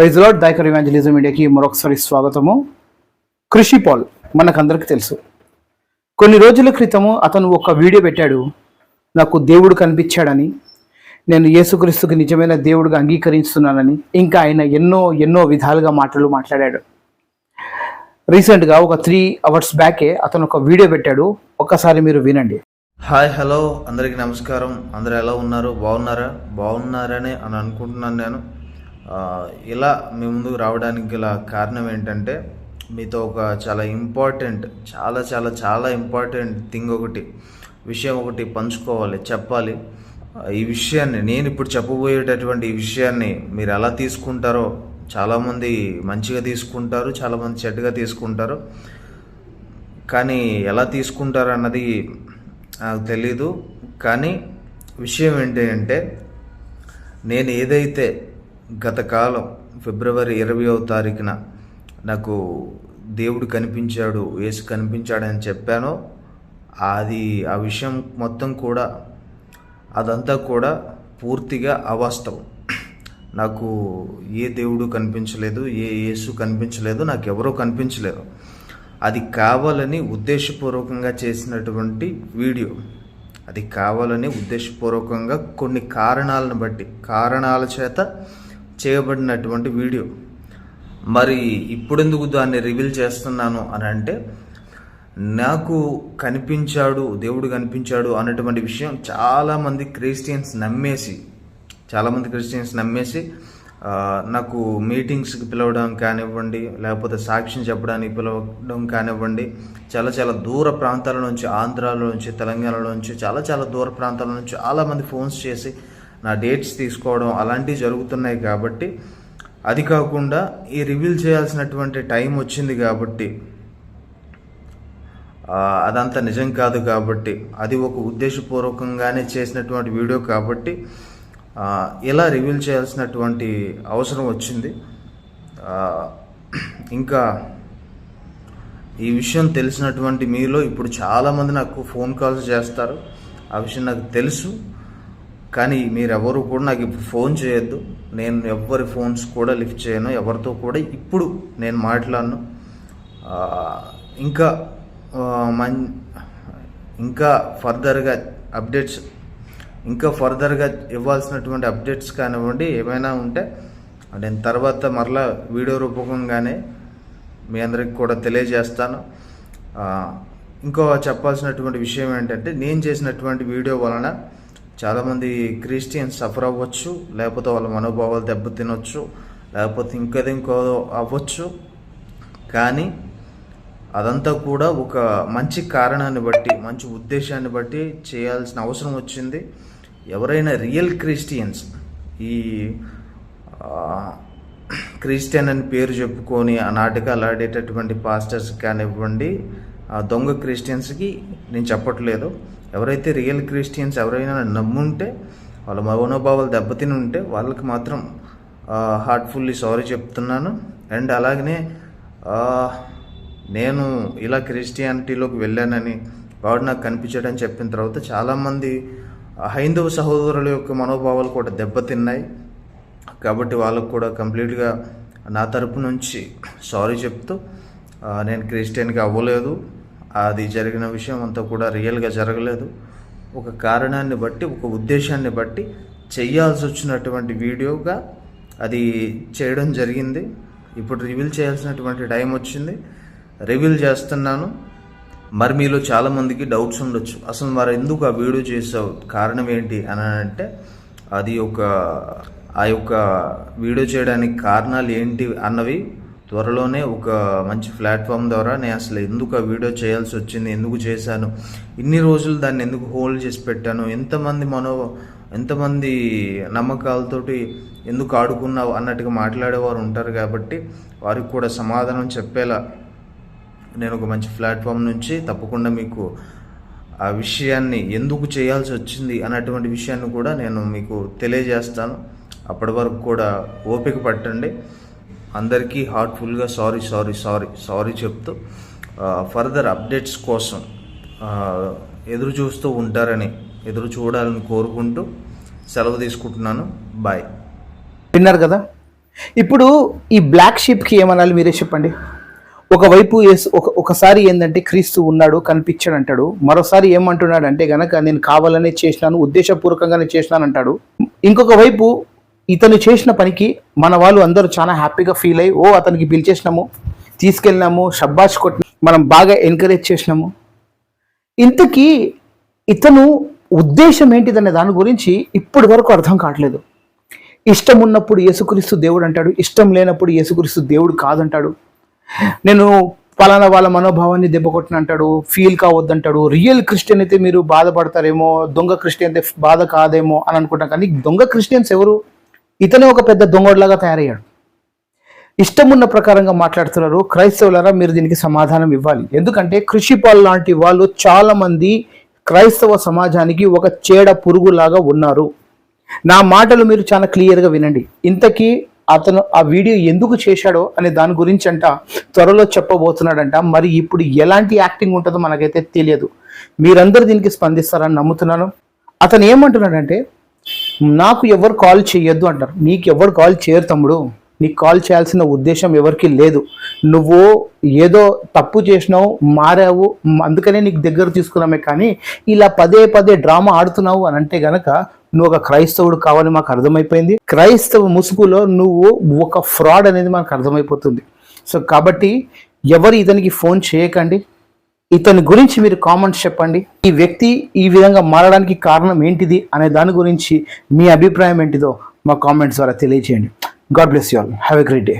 Praise lord Dayakar evangelism ఇండియాకి మరొకసారి స్వాగతము. కృషి పాల్ మనకందరికీ తెలుసు. కొన్ని రోజుల క్రితము అతను ఒక వీడియో పెట్టాడు. నాకు దేవుడు కనిపించాడని నేను యేసుక్రీస్తుకి నిజమైన దేవుడిగా అంగీకరిస్తున్నానని ఇంకా ఆయన ఎన్నో ఎన్నో విధాలుగా మాటలు మాట్లాడాడు. రీసెంట్గా ఒక త్రీ అవర్స్ బ్యాకే అతను ఒక వీడియో పెట్టాడు. ఒక్కసారి మీరు వినండి. హాయ్ హలో అందరికీ నమస్కారం. అందరు ఎలా ఉన్నారు? బాగున్నారా? బాగున్నారని అని అనుకుంటున్నాను నేను. ఇలా మీ ముందుకు రావడానికి గల కారణం ఏంటంటే మీతో ఒక చాలా ఇంపార్టెంట్ చాలా చాలా చాలా ఇంపార్టెంట్ థింగ్ ఒకటి విషయం ఒకటి పంచుకోవాలి చెప్పాలి. ఈ విషయాన్ని నేను ఇప్పుడు చెప్పబోయేటటువంటి ఈ విషయాన్ని మీరు ఎలా తీసుకుంటారో చాలామంది మంచిగా తీసుకుంటారు చాలామంది చెడ్డగా తీసుకుంటారు. కానీ ఎలా తీసుకుంటారు అన్నది నాకు తెలీదు. కానీ విషయం ఏంటి అంటే నేను ఏదైతే గతకాలం ఫిబ్రవరి ఇరవయో తారీఖున నాకు దేవుడు కనిపించాడు యేసు కనిపించాడని చెప్పానో అది ఆ విషయం మొత్తం కూడా అదంతా కూడా పూర్తిగా అవాస్తవం. నాకు ఏ దేవుడు కనిపించలేదు ఏ యేసు కనిపించలేదు నాకు ఎవరూ కనిపించలేదు. అది కావాలని ఉద్దేశపూర్వకంగా చేసినటువంటి వీడియో. అది కావాలని ఉద్దేశపూర్వకంగా కొన్ని కారణాలను బట్టి కారణాల చేత చేయబడినటువంటి వీడియో. మరి ఇప్పుడెందుకు దాన్ని రివీల్ చేస్తున్నాను అని అంటే నాకు కనిపించాడు దేవుడు కనిపించాడు అన్నటువంటి విషయం చాలామంది క్రిస్టియన్స్ నమ్మేసి చాలామంది క్రిస్టియన్స్ నమ్మేసి నాకు మీటింగ్స్కి పిలవడం కానివ్వండి లేకపోతే సాక్ష్యం చెప్పడానికి పిలవడం కానివ్వండి చాలా చాలా దూర ప్రాంతాల నుంచి ఆంధ్రాలో నుంచి తెలంగాణలో నుంచి చాలా చాలా దూర ప్రాంతాల నుంచి చాలామంది ఫోన్స్ చేసి నా డేట్స్ తీసుకోవడం అలాంటివి జరుగుతున్నాయి కాబట్టి అది కాకుండా ఈ రివీల్ చేయాల్సినటువంటి టైం వచ్చింది కాబట్టి అదంతా నిజం కాదు కాబట్టి అది ఒక ఉద్దేశపూర్వకంగానే చేసినటువంటి వీడియో కాబట్టి ఇలా రివీల్ చేయాల్సినటువంటి అవసరం వచ్చింది. ఇంకా ఈ విషయం తెలిసినటువంటి మీలో ఇప్పుడు చాలామంది నాకు ఫోన్ కాల్స్ చేస్తారు. ఆ విషయం నాకు తెలుసు. కానీ మీరెవరు కూడా నాకు ఇప్పుడు ఫోన్ చేయొద్దు. నేను ఎవరి ఫోన్స్ కూడా లిఫ్ట్ చేయను. ఎవరితో కూడా ఇప్పుడు నేను మాట్లాడను. ఇంకా మన్ ఇంకా ఫర్దర్గా అప్డేట్స్ ఇంకా ఫర్దర్గా ఇవ్వాల్సినటువంటి అప్డేట్స్ కానివ్వండి ఏమైనా ఉంటే నేను తర్వాత మరలా వీడియో రూపకంగానే మీ అందరికి కూడా తెలియజేస్తాను. ఇంకో చెప్పాల్సినటువంటి విషయం ఏంటంటే నేను చేసినటువంటి వీడియో వలన చాలామంది క్రిస్టియన్స్ సఫర్ అవ్వచ్చు లేకపోతే వాళ్ళ మనోభావాలు దెబ్బతినొచ్చు లేకపోతే ఇంకది ఇంకో అవ్వచ్చు. కానీ అదంతా కూడా ఒక మంచి కారణాన్ని బట్టి మంచి ఉద్దేశాన్ని బట్టి చేయాల్సిన అవసరం వచ్చింది. ఎవరైనా రియల్ క్రిస్టియన్స్ ఈ క్రిస్టియన్ అని పేరు చెప్పుకొని ఆ నాటకాలు ఆడేటటువంటి పాస్టర్స్ కానివ్వండి ఆ దొంగ క్రిస్టియన్స్కి నేను చెప్పట్లేదు. ఎవరైతే రియల్ క్రిస్టియన్స్ ఎవరైనా నమ్ముంటే వాళ్ళ మనోభావాలు దెబ్బతిని ఉంటే వాళ్ళకి మాత్రం హార్ట్ఫుల్లీ సారీ చెప్తున్నాను. అండ్ అలాగనే నేను ఇలా క్రిస్టియానిటీలోకి వెళ్ళానని వాడు నాకు కనిపించాడని చెప్పిన తర్వాత చాలామంది హైందవ సహోదరుల యొక్క మనోభావాలు కూడా దెబ్బతిన్నాయి. కాబట్టి వాళ్ళకు కూడా కంప్లీట్గా నా తరపు నుంచి సారీ చెప్తూ నేను క్రిస్టియన్గా అవ్వలేదు. అది జరిగిన విషయం అంతా కూడా రియల్గా జరగలేదు. ఒక కారణాన్ని బట్టి ఒక ఉద్దేశాన్ని బట్టి చేయాల్సి వచ్చినటువంటి వీడియోగా అది చేయడం జరిగింది. ఇప్పుడు రివీల్ చేయాల్సినటువంటి టైం వచ్చింది. రివీల్ చేస్తున్నాను. మరి మీలో చాలామందికి డౌట్స్ ఉండొచ్చు. అసలు మరి ఎందుకు ఆ వీడియో చేసావు? కారణం ఏంటి అని అంటే అది ఒక ఆ యొక్క వీడియో చేయడానికి కారణాలు ఏంటి అన్నవి త్వరలోనే ఒక మంచి ప్లాట్ఫామ్ ద్వారా నేను అసలు ఎందుకు ఆ వీడియో చేయాల్సి వచ్చింది ఎందుకు చేశాను ఇన్ని రోజులు దాన్ని ఎందుకు హోల్డ్ చేసి పెట్టాను ఎంతమంది మనో ఎంతమంది నమ్మకాలతోటి ఎందుకు ఆడుకున్నావు అన్నట్టుగా మాట్లాడేవారు ఉంటారు కాబట్టి వారికి కూడా సమాధానం చెప్పేలా నేను ఒక మంచి ప్లాట్ఫామ్ నుంచి తప్పకుండా మీకు ఆ విషయాన్ని ఎందుకు చేయాల్సి వచ్చింది అన్నటువంటి విషయాన్ని కూడా నేను మీకు తెలియజేస్తాను. అప్పటి వరకు కూడా ఓపిక పట్టండి. అందరికీ హార్ట్ఫుల్గా సారీ సారీ సారీ సారీ చెప్తూ ఫర్దర్ అప్డేట్స్ కోసం ఎదురు చూస్తూ ఉంటారని ఎదురు చూడాలని కోరుకుంటూ సెలవు తీసుకుంటున్నాను. బాయ్ విన్నారు కదా? ఇప్పుడు ఈ బ్లాక్ షీప్కి ఏమనాలి మీరే చెప్పండి. ఒకవైపు ఒక ఒకసారి ఏంటంటే క్రీస్తు ఉన్నాడు కనిపించాడు అంటాడు. మరోసారి ఏమంటున్నాడు అంటే గనక నేను కావాలనే చేసినాను ఉద్దేశపూర్వకంగానే చేసినాను అంటాడు ఇంకొక వైపు ఇతను చేసిన పనికి మన వాళ్ళు అందరూ చాలా హ్యాపీగా ఫీల్ అయ్యి ఓ అతనికి పిలిచేసినాము తీసుకెళ్ళినాము షబ్బాష్ కొట్టిన మనం బాగా ఎంకరేజ్ చేసినాము. ఇంతకీ ఇతను ఉద్దేశం ఏంటిదనే దాని గురించి ఇప్పటి వరకు అర్థం కావట్లేదు. ఇష్టం ఉన్నప్పుడు యేసుక్రీస్తు దేవుడు అంటాడు ఇష్టం లేనప్పుడు యేసుక్రీస్తు దేవుడు కాదంటాడు. నేను పలానా వాళ్ళ మనోభావాన్ని దెబ్బకొట్టిన అంటాడు ఫీల్ కావద్దంటాడు రియల్ క్రిస్టియన్ అయితే మీరు బాధపడతారేమో దొంగ క్రిస్టియన్ అయితే బాధ కాదేమో అని అనుకుంటాం కానీ దొంగ క్రిస్టియన్స్ ఎవరు? ఇతనే ఒక పెద్ద దొంగోడ్లాగా తయారయ్యాడు. ఇష్టం ఉన్న ప్రకారంగా మాట్లాడుతున్నారు. క్రైస్తవులారా మీరు దీనికి సమాధానం ఇవ్వాలి. ఎందుకంటే కృషిపాల్ లాంటి వాళ్ళు చాలా మంది క్రైస్తవ సమాజానికి ఒక చీడ పురుగులాగా ఉన్నారు. నా మాటలు మీరు చాలా క్లియర్గా వినండి. ఇంతకీ అతను ఆ వీడియో ఎందుకు చేశాడో అనే దాని గురించి అంట త్వరలో చెప్పబోతున్నాడంట. మరి ఇప్పుడు ఎలాంటి యాక్టింగ్ ఉంటుందో మనకైతే తెలియదు. మీరందరూ దీనికి స్పందిస్తారని నమ్ముతున్నాను. అతను ఏమంటున్నాడంటే నాకు ఎవరు కాల్ చేయొద్దు అంటారు. నీకు ఎవరు కాల్ చేయరు తమ్ముడు. నీకు కాల్ చేయాల్సిన ఉద్దేశం ఎవరికి లేదు. నువ్వు ఏదో తప్పు చేసినావు మారావు అందుకనే నీకు దగ్గర తీసుకున్నామే కానీ ఇలా పదే పదే డ్రామా ఆడుతున్నావు అని అంటే గనక నువ్వు ఒక క్రైస్తవుడు కావాలని మాకు అర్థమైపోయింది. క్రైస్తవ ముసుగులో నువ్వు ఒక ఫ్రాడ్ అనేది మనకు అర్థమైపోతుంది. సో కాబట్టి ఎవరు ఇతనికి ఫోన్ చేయకండి. ఇతని గురించి మీరు కామెంట్స్ చెప్పండి. ఈ వ్యక్తి ఈ విధంగా మారడానికి కారణం ఏంటిది అనే దాని గురించి మీ అభిప్రాయం ఏంటిదో మా కామెంట్స్ ద్వారా తెలియజేయండి God bless you all have a great day